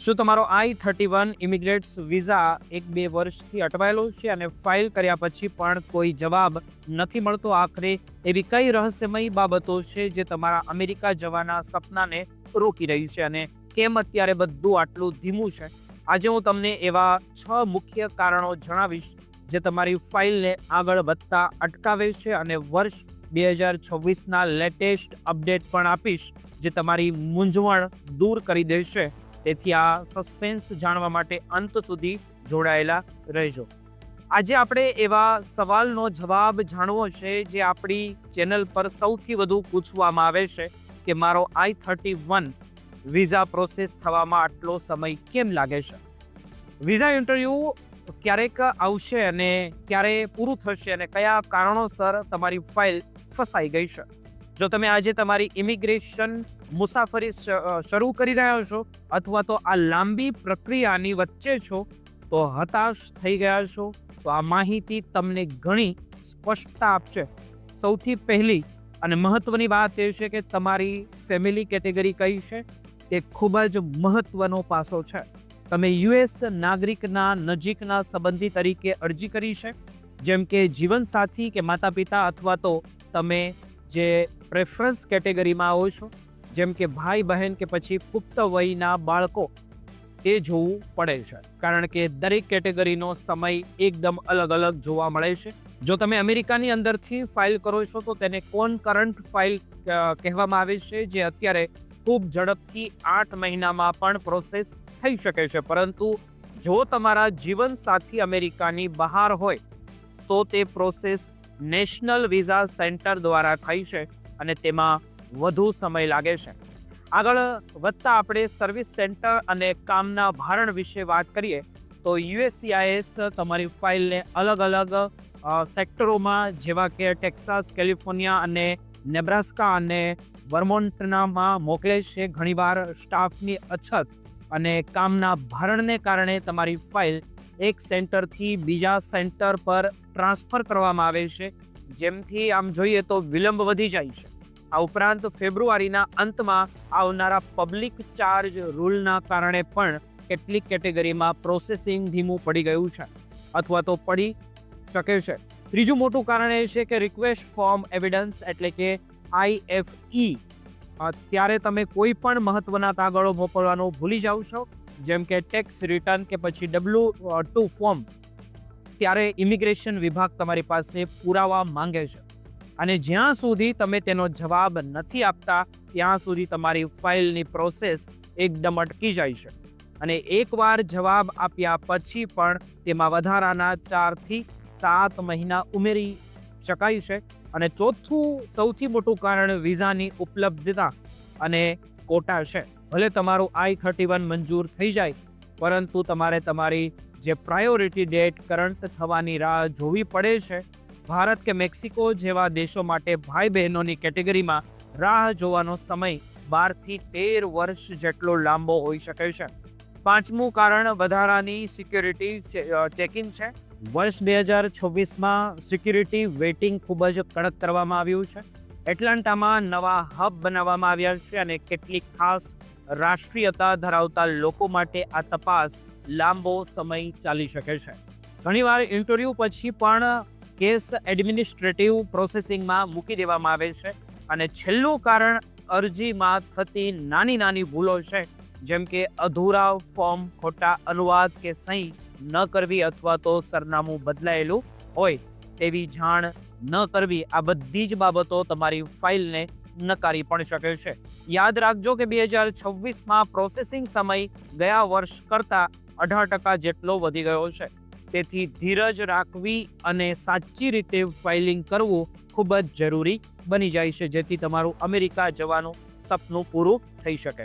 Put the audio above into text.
શું તમારો I thirty one immigrants visa એક બે વર્ષથી અટવાયેલો છે અને ફાઇલ કર્યા પછી પણ કોઈ જવાબ નથી મળતો આખરે? એવી કઈ રહસ્યમય બાબતો છે જે તમારા અમેરિકા જવાના સપનાને રોકી રહી છે અને કેમ અત્યારે બધું આટલું ધીમું છે? આજે હું તમને એવા છ મુખ્ય કારણો જણાવીશ જે તમારી ફાઇલને આગળ વધતા અટકાવે છે અને વર્ષ બે હજાર છવ્વીસના લેટેસ્ટ અપડેટ પણ આપીશ જે તમારી મૂંઝવણ દૂર કરી દેશે. તેથી આ સસ્પેન્સ જાણવા માટે અંત સુધી જોડાયેલા રહેજો. આજે આપણે એવા સવાલનો જવાબ જાણવો છે જે આપણી ચેનલ પર સૌથી વધુ પૂછવામાં આવે છે કે મારો I thirty one visa process થવામાં આટલો સમય કેમ લાગે છે? વિઝા ઇન્ટરવ્યૂ ક્યારેક આવશે અને ક્યારે પૂરું થશે અને કયા કારણોસર તમારી ફાઇલ ફસાઈ ગઈ છે? જો તમે આજે તમારી ઇમિગ્રેશન મુસાફરી શરૂ કરી રહ્યા છો અથવા તો આ લાંબી પ્રક્રિયાની વચ્ચે છો, તો હતાશ થઈ ગયા છો, તો આ માહિતી તમને ઘણી સ્પષ્ટતા આપશે. સૌથી પહેલી અને મહત્વની વાત એ છે કે તમારી ફેમિલી કેટેગરી કઈ છે? તે ખૂબ જ મહત્વનો પાસો છે. તમે યુએસ નાગરિકના નજીકના સંબંધી તરીકે અરજી કરી છે, જેમ કે જીવનસાથી કે માતા પિતા અથવા તો તમે જે પ્રેફરન્સ કેટેગરીમાં આવો છો જેમ કે ભાઈ બહેન કે પછી પુખ્ત વયના બાળકો, તે જોવું પડે છે. કારણ કે દરેક કેટેગરીનો સમય એકદમ અલગ અલગ જોવા મળે છે. જો તમે અમેરિકાની અંદરથી ફાઇલ કરો છો, તો તેને કોન કરંટ ફાઇલ કહેવામાં આવે છે, જે અત્યારે ખૂબ ઝડપથી આઠ મહિનામાં પણ પ્રોસેસ થઈ શકે છે. પરંતુ જો તમારા જીવનસાથી અમેરિકાની બહાર હોય, તો તે પ્રોસેસ નેશનલ વિઝા સેન્ટર દ્વારા થઈ છે અને તેમાં વધુ સમય લાગે છે. આગળ વધતા આપણે સર્વિસ સેન્ટર અને કામના ભારણ વિશે વાત કરીએ, તો યુએસસીઆઈએસ તમારી ફાઇલને અલગ અલગ સેક્ટરોમાં જેવા કે ટેક્સાસ, કેલિફોર્નિયા અને નેબ્રાસ્કા અને વર્મોન્ટનામાં મોકલે છે ઘણીવાર સ્ટાફની અછત અને કામના ભારણને કારણે તમારી ફાઇલ એક સેન્ટરથી બીજા સેન્ટર પર ટ્રાન્સફર કરવામાં આવે છે. જેમથી આમ જોઈએ તો વિલંબ વધી જાય છે. આ ઉપરાંત ફેબ્રુઆરીના અંતમાં આવનારા પબ્લિક ચાર્જ રૂલના કારણે પણ કેટલીક કેટેગરીમાં પ્રોસેસિંગ ધીમું પડી ગયું છે, અથવા તો પડી શકે છે. ત્રીજું મોટું કારણ એ છે કે રિક્વેસ્ટ ફોર્મ એવિડન્સ એટલે કે આઈએફઈ ત્યારે તમે કોઈ પણ મહત્વના કાગળો મોકલવાનું ભૂલી જાઓ છો, જેમ કે ટેક્સ રિટર્ન કે પછી ડબલ્યુ ટુ ફોર્મ ત્યારે ઇમિગ્રેશન વિભાગ તમારી પાસે પુરાવા માંગે છે. અને જ્યાં સુધી તમે તેનો જવાબ નથી આપતા, ત્યાં સુધી તમારી ફાઇલની પ્રોસેસ એકદમ અટકી જાય છે. અને એકવાર જવાબ આપ્યા પછી પણ તેમાં વધારાના ચારથી સાત મહિના ઉમેરી શકાય છે. અને ચોથું, સૌથી મોટું કારણ વિઝાની ઉપલબ્ધતા અને કોટા છે. ભલે તમારું આઈ થર્ટી વન મંજૂર થઈ જાય, પરંતુ તમારે તમારી જે પ્રાયોરિટી ડેટ કરંટ થવાની રાહ જોવી પડે છે. ભારત કે મેક્સિકો જેવા દેશો માટે ભાઈ બહેનોની કેટેગરીમાં રાહ જોવાનો સમય બારથી તેર વર્ષ જેટલો લાંબો હોઈ શકે છે. પાંચમું કારણ વધારાની સિક્યોરિટી ચેકિંગ છે. વર્ષ બે હજાર છવ્વીસમાં સિક્યુરિટી વેઇટિંગ ખૂબ જ કડક કરવામાં આવ્યું છે. એટલાન્ટામાં નવા હબ બનાવવામાં આવ્યા છે અને કેટલીક ખાસ રાષ્ટ્રીયતા ધરાવતા લોકો માટે આ તપાસ લાંબો સમય ચાલી શકે છે. ઘણીવાર ઇન્ટરવ્યૂ પછી પણ કેસ એડમિનિસ્ટ્રેટિવ પ્રોસેસિંગમાં મૂકી દેવામાં આવે છે અને છેલ્લું કારણ અરજીમાં થતી નાની નાની ભૂલો છે, જેમ કે અધૂરા ફોર્મ, ખોટા અનુવાદ કે સહી ન કરવી અથવા તો સરનામું બદલાયેલું હોય તેવી જાણ ન કરવી, આ બધી જ બાબતો તમારી ફાઇલને નકારી પણ શકે છે. યાદ રાખજો કે બે હજાર છવ્વીસમાં પ્રોસેસિંગ સમય ગયા વર્ષ કરતાં અઢાર ટકા જેટલો વધી ગયો છે. તેથી ધીરજ રાખવી અને સાચી રીતે ફાઇલિંગ કરવું ખૂબ જ જરૂરી બની જાય છે, જેથી તમારું અમેરિકા જવાનું સપનું પૂરું થઈ શકે.